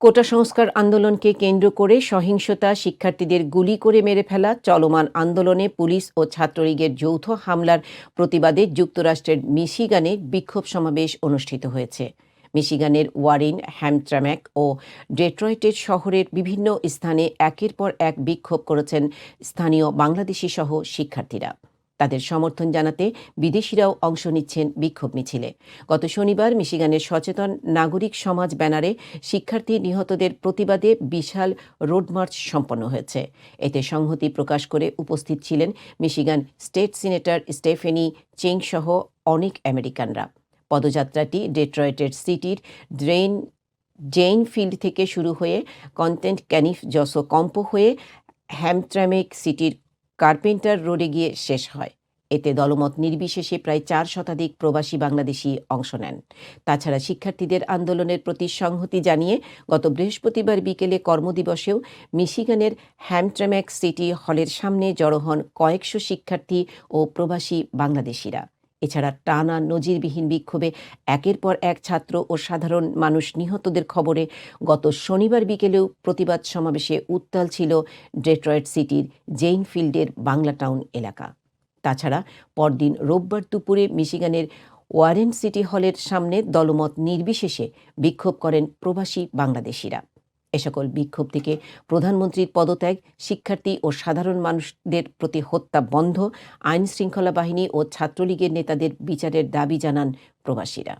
কোটা সংস্কার আন্দোলনকে কেন্দ্র করে সহিংসতা শিক্ষার্থীদের গুলি করে মেরে ফেলা, চলমান আন্দোলনে পুলিশ ও ছাত্রলীগের যৌথ হামলার প্রতিবাদে যুক্তরাষ্ট্রের মিশিগানে বিক্ষোভ সমাবেশ অনুষ্ঠিত হয়েছে। মিশিগানের ওয়ারিন, হ্যামট্রাম্যাক ও ডেট্রয়েটের শহরের বিভিন্ন স্থানে একের পর এক বিক্ষোভ করেছেন স্থানীয় বাংলাদেশি সহ শিক্ষার্থীরা। তাদের সমর্থন জানাতে বিদেশিরাও অংশ নিচ্ছেন বিক্ষোভ মিছিলে। গত শনিবার মিশিগানের সচেতন নাগরিক সমাজ ব্যানারে শিক্ষার্থী নিহতদের প্রতিবাদে বিশাল রোডমার্চ সম্পন্ন হয়েছে। এতে সংহতি প্রকাশ করে উপস্থিত ছিলেন মিশিগান স্টেট সিনেটর স্টেফেনি চেং সহ অনেক আমেরিকানরা। পদযাত্রাটি ডেট্রয়েটের সিটির ড্রেন জেইন ফিল্ড থেকে শুরু হয়ে কন্টেন্ট ক্যানিফ, জসো কম্পো হয়ে হ্যামট্রামেক সিটির কার্পেন্টার রোডে গিয়ে শেষ হয়। এতে দলমত নির্বিশেষে প্রায় চার শতাধিক প্রবাসী বাংলাদেশি অংশ নেন। তাছাড়া শিক্ষার্থীদের আন্দোলনের প্রতি সংহতি জানিয়ে গত বৃহস্পতিবার বিকেলে কর্মদিবসেও মিশিগানের হ্যামট্রাম্যাক সিটি হলের সামনে জড়ো হন কয়েকশো শিক্ষার্থী ও প্রবাসী বাংলাদেশিরা। এছাড়া টানা নজিরবিহীন বিক্ষোভে একের পর এক ছাত্র ও সাধারণ মানুষ নিহতদের খবরে গত শনিবার বিকেলেও প্রতিবাদ সমাবেশে উত্তাল ছিল ডেট্রয়েট সিটির জেইন ফিল্ডের বাংলা টাউন এলাকা। তাছাড়া পরদিন রোববার দুপুরে মিশিগানের ওয়ারেন সিটি হলের সামনে দলমত নির্বিশেষে বিক্ষোভ করেন প্রবাসী বাংলাদেশিরা। সকল বিক্ষোভ থেকে প্রধানমন্ত্রীর পদত্যাগ, শিক্ষার্থী ও সাধারণ মানুষদের প্রতি হত্যা বন্ধ আইন শৃঙ্খলা বাহিনী ও ছাত্রলীগের নেতাদের বিচারের দাবি জানান প্রবাসীরা।